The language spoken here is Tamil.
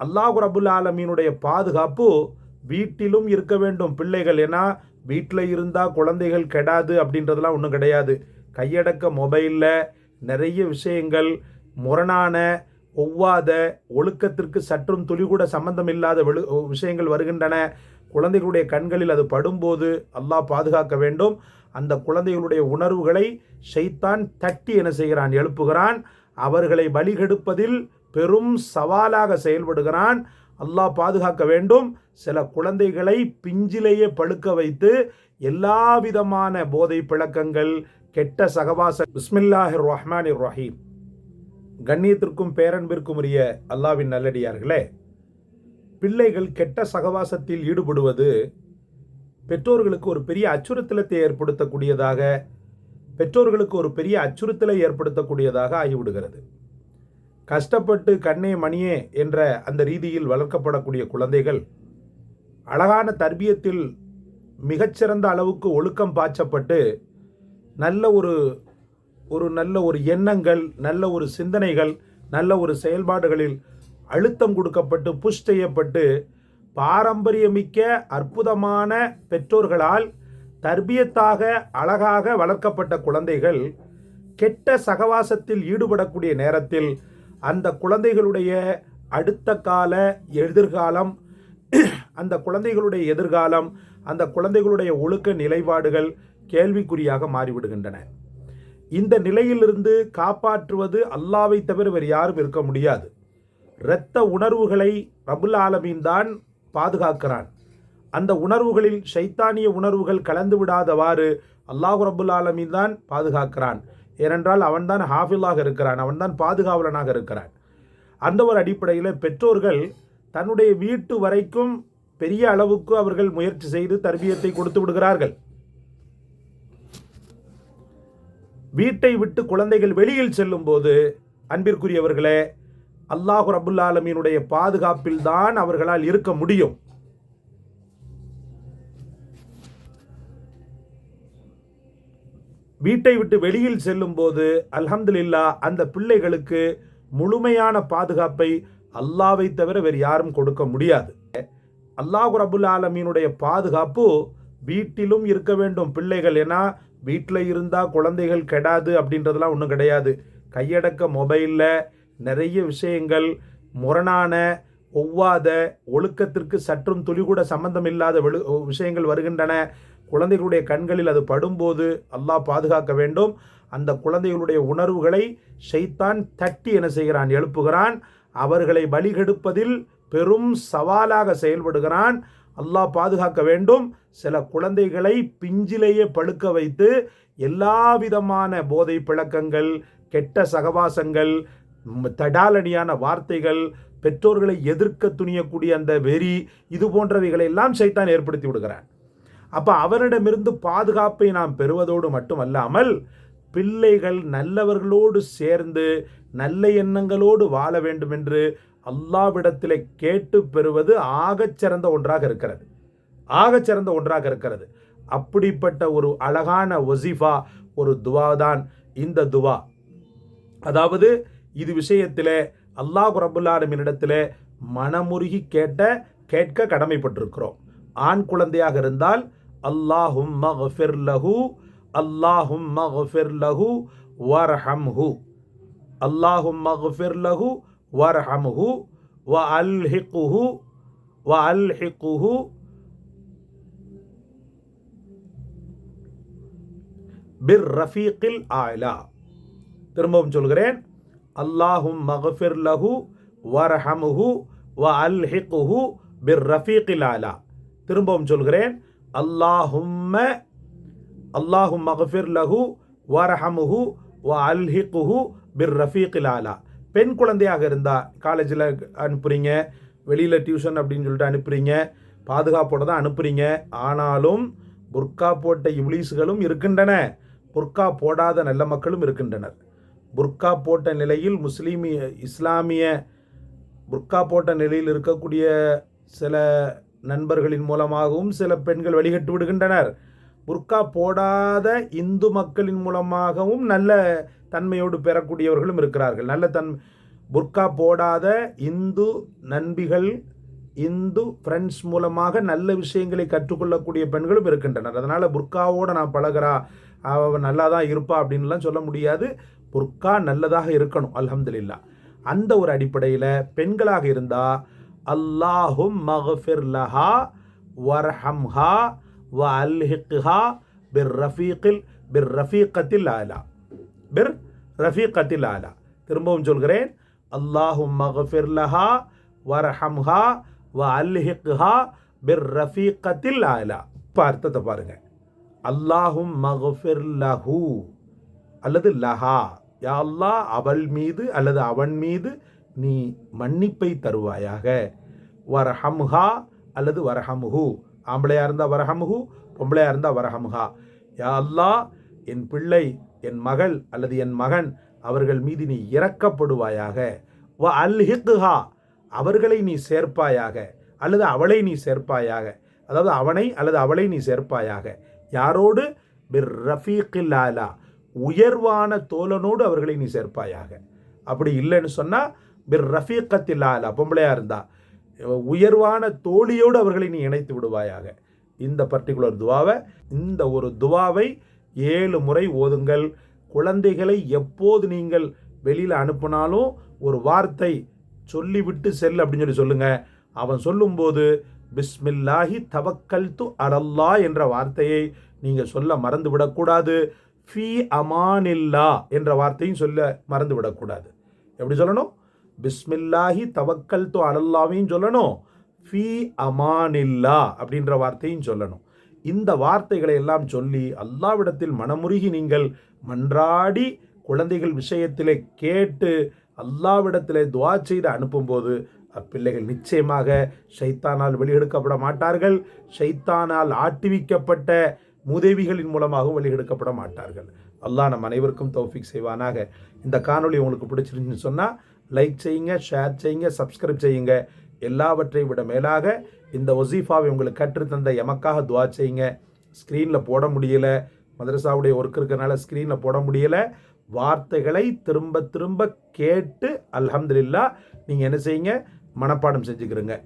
அல்லாஹு ரபுல் ஆலமீனுடைய பாதுகாப்பு வீட்டிலும் இருக்க வேண்டும். பிள்ளைகள் ஏன்னா வீட்டில் இருந்தால் குழந்தைகள் கெடாது அப்படின்றதெல்லாம் ஒன்றும் கிடையாது. கையடக்க மொபைலில் நிறைய விஷயங்கள் முரணான ஒவ்வாத ஒழுக்கத்திற்கு சற்றும் துளி கூட சம்பந்தம் இல்லாத வெளு விஷயங்கள் வருகின்றன. குழந்தைகளுடைய கண்களில் அது படும்போது அல்லாஹ் பாதுகாக்க வேண்டும். அந்த குழந்தைகளுடைய உணர்வுகளை ஷைத்தான் தட்டி என்ன செய்கிறான்? எழுப்புகிறான். அவர்களை பலிகெடுப்பதில் பெரும் சவாலாக செயல்படுகிறான். அல்லாஹ் பாதுகாக்க வேண்டும். சில குழந்தைகளை பிஞ்சிலேயே பழுக்க வைத்து எல்லா விதமான போதை பிழக்கங்கள் கெட்ட சகவாச பிஸ்மில்லாஹிர் ரஹ்மான் ரஹீம் கண்ணியத்திற்கும் பேரன்பிற்கும் உரிய அல்லாவின் நல்லடியார்களே பிள்ளைகள் கெட்ட சகவாசத்தில் ஈடுபடுவது பெற்றோர்களுக்கு ஒரு பெரிய அச்சுறுத்தலத்தை ஏற்படுத்தக்கூடியதாக பெற்றோர்களுக்கு ஒரு பெரிய அச்சுறுத்தலை ஏற்படுத்தக்கூடியதாக ஆகிவிடுகிறது. கஷ்டப்பட்டு கண்ணே மணியே என்ற அந்த ரீதியில் வளர்க்கப்படக்கூடிய குழந்தைகள் அழகான தர்பியத்தில் மிகச்சிறந்த அளவுக்கு ஒழுக்கம் பாய்ச்சப்பட்டு நல்ல ஒரு ஒரு நல்ல ஒரு எண்ணங்கள் நல்ல ஒரு சிந்தனைகள் நல்ல ஒரு செயல்பாடுகளில் அழுத்தம் கொடுக்கப்பட்டு புஷ் செய்யப்பட்டு பாரம்பரியமிக்க அற்புதமான பெற்றோர்களால் தர்பியத்தாக அழகாக வளர்க்கப்பட்ட குழந்தைகள் கெட்ட சகவாசத்தில் ஈடுபடக்கூடிய நேரத்தில் அந்த குழந்தைகளுடைய அடுத்த கால எதிர்காலம் அந்த குழந்தைகளுடைய எதிர்காலம் அந்த குழந்தைகளுடைய ஒழுக்க நிலைப்பாடுகள் கேள்விக்குறியாக மாறிவிடுகின்றன. இந்த நிலையிலிருந்து காப்பாற்றுவது அல்லாவை தவிர வேறு யாரும் இருக்க முடியாது. இரத்த உணர்வுகளை ரபுல் ஆலமீன் தான் பாதுகாக்கிறான். அந்த உணர்வுகளில் ஷைத்தானிய உணர்வுகள் கலந்து விடாதவாறு அல்லாஹு ரபுல் ஆலமீன் தான் பாதுகாக்கிறான். ஏனென்றால் அவன்தான் ஹாஃபிலாக இருக்கிறான். அவன்தான் பாதுகாவலனாக இருக்கிறான். அந்த ஒரு அடிப்படையில் பெற்றோர்கள் தன்னுடைய வீட்டு வரைக்கும் பெரிய அளவுக்கு அவர்கள் முயற்சி செய்து தர்பியத்தை கொடுத்து விடுகிறார்கள். வீட்டை விட்டு குழந்தைகள் வெளியில் செல்லும் போது அன்பிற்குரியவர்களே அல்லாஹு ரபுல் ஆலமீனுடைய பாதுகாப்பில் தான் அவர்களால் இருக்க முடியும். வீட்டை விட்டு வெளியில் செல்லும் போது அல்ஹம்துலில்லா அந்த பிள்ளைகளுக்கு முழுமையான பாதுகாப்பை அல்லாவை தவிர வேறு யாரும் கொடுக்க முடியாது. அல்லாஹு ரபுல் ஆலமீனுடைய பாதுகாப்பு வீட்டிலும் இருக்க வேண்டும். பிள்ளைகள் ஏன்னா வீட்டில் இருந்தால் குழந்தைகள் கெடாது அப்படின்றதெல்லாம் ஒன்றும் கிடையாது. கையடக்க மொபைலில் நிறைய விஷயங்கள் முரணான ஒவ்வாத ஒழுக்கத்திற்கு சற்றும் துளி கூட சம்பந்தம் இல்லாத விஷயங்கள் வருகின்றன. குழந்தைகளுடைய கண்களில் அது படும்போது அல்லாஹ் பாதுகாக்க வேண்டும். அந்த குழந்தைகளுடைய உணர்வுகளை ஷைத்தான் தட்டி என்ன செய்கிறான்? எழுப்புகிறான். அவர்களை பலிகெடுப்பதில் பெரும் சவாலாக செயல்படுகிறான். அல்லாஹ் பாதுகாக்க வேண்டும். சில குழந்தைகளை பிஞ்சிலேயே பழுக்க வைத்து எல்லா விதமான போதை பிழக்கங்கள் கெட்ட சகவாசங்கள் தடாலடியான வார்த்தைகள் பெற்றோர்களை எதிர்க்க துணியக்கூடிய அந்த வெறி இது போன்றவைகளை எல்லாம் சைத்தான் ஏற்படுத்தி விடுகிறான். அப்போ அவரிடமிருந்து பாதுகாப்பை நாம் பெறுவதோடு மட்டுமல்லாமல் பிள்ளைகள் நல்லவர்களோடு சேர்ந்து நல்ல எண்ணங்களோடு வாழ வேண்டும் என்று அல்லாவிடத்தில் கேட்டு பெறுவது ஆகச்சிறந்த ஒன்றாக இருக்கிறது. ஆகச்சிறந்த ஒன்றாக இருக்கிறது. அப்படிப்பட்ட ஒரு அழகான ஒசிஃபா ஒரு துவா தான் இந்த துவா. அதாவது இது விஷயத்தில் அல்லாஹ் ரபுல்லாலமினிடத்தில் மனமுருகி கேட்ட கேட்க கடமைப்பட்டிருக்கிறோம். ஆண் குழந்தையாக இருந்தால் அல்லாஹும் மஃபிர் லஹு அல்லாஹும் மஃபிர் லஹு வரஹம்ஹு அல்லாஹும் மஃபிர் லஹு வரஹம்ஹு வ அல்ஹிக்குஹு வ அல்ஹிக்குஹு பிர் ரஃபீக்கில் ஆயிலா திரும்பவும் சொல்கிறேன். அல்லாஹும் மகஃபிர் லஹு வரஹமுஹு வ அல்ஹிக்குஹு பிர் ரஃபீக்கில் ஆலா திரும்பவும் சொல்கிறேன். அல்லாஹும்ம அல்லாஹு மகஃபிர் லஹு வரஹமுஹு வ அல்ஹிக்குஹு பிர் ரஃபீக்கில் ஆலா. பெண் குழந்தையாக இருந்தால் காலேஜில் அனுப்புகிறீங்க வெளியில் டியூஷன் அப்படின்னு சொல்லிட்டு அனுப்புகிறீங்க பாதுகாப்போடு தான் அனுப்புகிறீங்க ஆனாலும் புர்கா போட்ட இவ்லீஸுகளும் இருக்கின்றன. புர்கா போடாத நல்ல மக்களும் இருக்கின்றனர். புர்கா போட்ட நிலையில் முஸ்லீமிய இஸ்லாமிய புர்கா போட்ட நிலையில் இருக்கக்கூடிய சில நண்பர்களின் மூலமாகவும் சில பெண்கள் வழிகட்டு விடுகின்றனர். புர்கா போடாத இந்து மக்களின் மூலமாகவும் நல்ல தன்மையோடு பெறக்கூடியவர்களும் இருக்கிறார்கள். நல்ல தன் புர்கா போடாத இந்து நண்பிகள் இந்து ஃப்ரெண்ட்ஸ் மூலமாக நல்ல விஷயங்களை கற்றுக்கொள்ளக்கூடிய பெண்களும் இருக்கின்றனர். அதனால் புர்காவோட நான் பழகிறா அவள் நல்லா தான் இருப்பா அப்படின்லாம் சொல்ல முடியாது. புர்கா நல்லதாக இருக்கணும் அலமதுல்லா அந்த ஒரு அடிப்படையில் பெண்களாக இருந்தால் அல்லாஹும் மகஃபிர் லஹா வர்ஹம்ஹா வ அல்ஹிக்ஹா பிர் ரஃபீக்கில் பிர் ரஃபீக்கத்தில் ஆலா பிர் ரஃபீக்கத்தில் ஆலா திரும்பவும் சொல்கிறேன். அல்லாஹும் மகஃபிர் லஹா வர்ஹம்ஹா வ அல்ஹிக்ஹா பிர் ரஃபீக்கத்தில் ஆலா இப்போ அர்த்தத்தை பாருங்க. அல்லாஹும் மகஃபிர் லஹு அல்லது லஹா யா அல்லாஹ் அவள் மீது அல்லது அவன் மீது நீ மன்னிப்பை தருவாயாக. வரஹம்ஹா அல்லது வரஹமுஹு. ஆம்பளையாக இருந்தால் வரஹமுஹு பொம்பளையாக இருந்தால் வரஹமுஹா. யா அல்லாஹ் என் பிள்ளை என் மகள் அல்லது என் மகன் அவர்கள் மீது நீ இறக்கப்படுவாயாக வ அல்ஹித்ஹா அவர்களை நீ சேர்ப்பாயாக. அல்லது அவளை நீ சேர்ப்பாயாக. அதாவது அவனை அல்லது அவளை நீ சேர்ப்பாயாக. யாரோடு? பிர் ரஃபீக்கில்லாலா உயர்வான தோழனோடு அவர்களை நீ சேர்ப்பாயாக. அப்படி இல்லைன்னு சொன்னால் பிர் ரஃபீக்கத்தில் ஆலா பொம்பளையாக இருந்தா உயர்வான தோழியோடு அவர்களை நீ இணைத்து விடுவாயாக. இந்த பர்டிகுலர் துவாவை இந்த ஒரு துவாவை ஏழு முறை ஓதுங்கள். குழந்தைகளை எப்போது நீங்கள் வெளியில் அனுப்பினாலும் ஒரு வார்த்தை சொல்லிவிட்டு செல் அப்படின்னு சொல்லி சொல்லுங்கள் அவன் சொல்லும்போது பிஸ்மில்லாஹி தவக்கல் து அலல்லா என்ற வார்த்தையை நீங்கள் சொல்ல மறந்து விடக்கூடாது. ஃபி அமானில்லா என்ற வார்த்தையும் சொல்ல மறந்து விடக்கூடாது. எப்படி சொல்லணும்? பிஸ்மில்லாஹி தவக்கல் து அலல்லாவையும் சொல்லணும். ஃபி அமானில்லா அப்படின்ற வார்த்தையும் சொல்லணும். இந்த வார்த்தைகளை எல்லாம் சொல்லி அல்லாவிடத்தில் மனமுருகி நீங்கள் மன்றாடி குழந்தைகள் விஷயத்திலே கேட்டு அல்லாவிடத்திலே துவா செய்து அனுப்பும்போது அப்பிள்ளைகள் நிச்சயமாக ஷைத்தானால் வெளியெடுக்கப்பட மாட்டார்கள். ஷைத்தானால் ஆட்டுவிக்கப்பட்ட மூதேவிகளின் மூலமாகவும் வெளியெடுக்கப்பட மாட்டார்கள். அல்லாஹ் நம் அனைவருக்கும் தௌஃபிக் செய்வானாக. இந்த காணொளி உங்களுக்கு பிடிச்சிருந்துச்சுன்னு சொன்னால் லைக் செய்யுங்க ஷேர் செய்யுங்க சப்ஸ்கிரைப் செய்யுங்க. எல்லாவற்றை விட மேலாக இந்த ஒசீஃபாவை உங்களுக்கு கற்றுத்தந்த எமக்காக துவா செய்யுங்க. ஸ்க்ரீனில் போட முடியல. மதரசாவுடைய ஒர்க் இருக்கிறனால ஸ்க்ரீனில் போட முடியல. வார்த்தைகளை திரும்ப திரும்ப கேட்டு அல்ஹம்துலில்லா நீங்கள் என்ன செய்யுங்க? மனப்பாடம் செஞ்சுக்கிறோங்க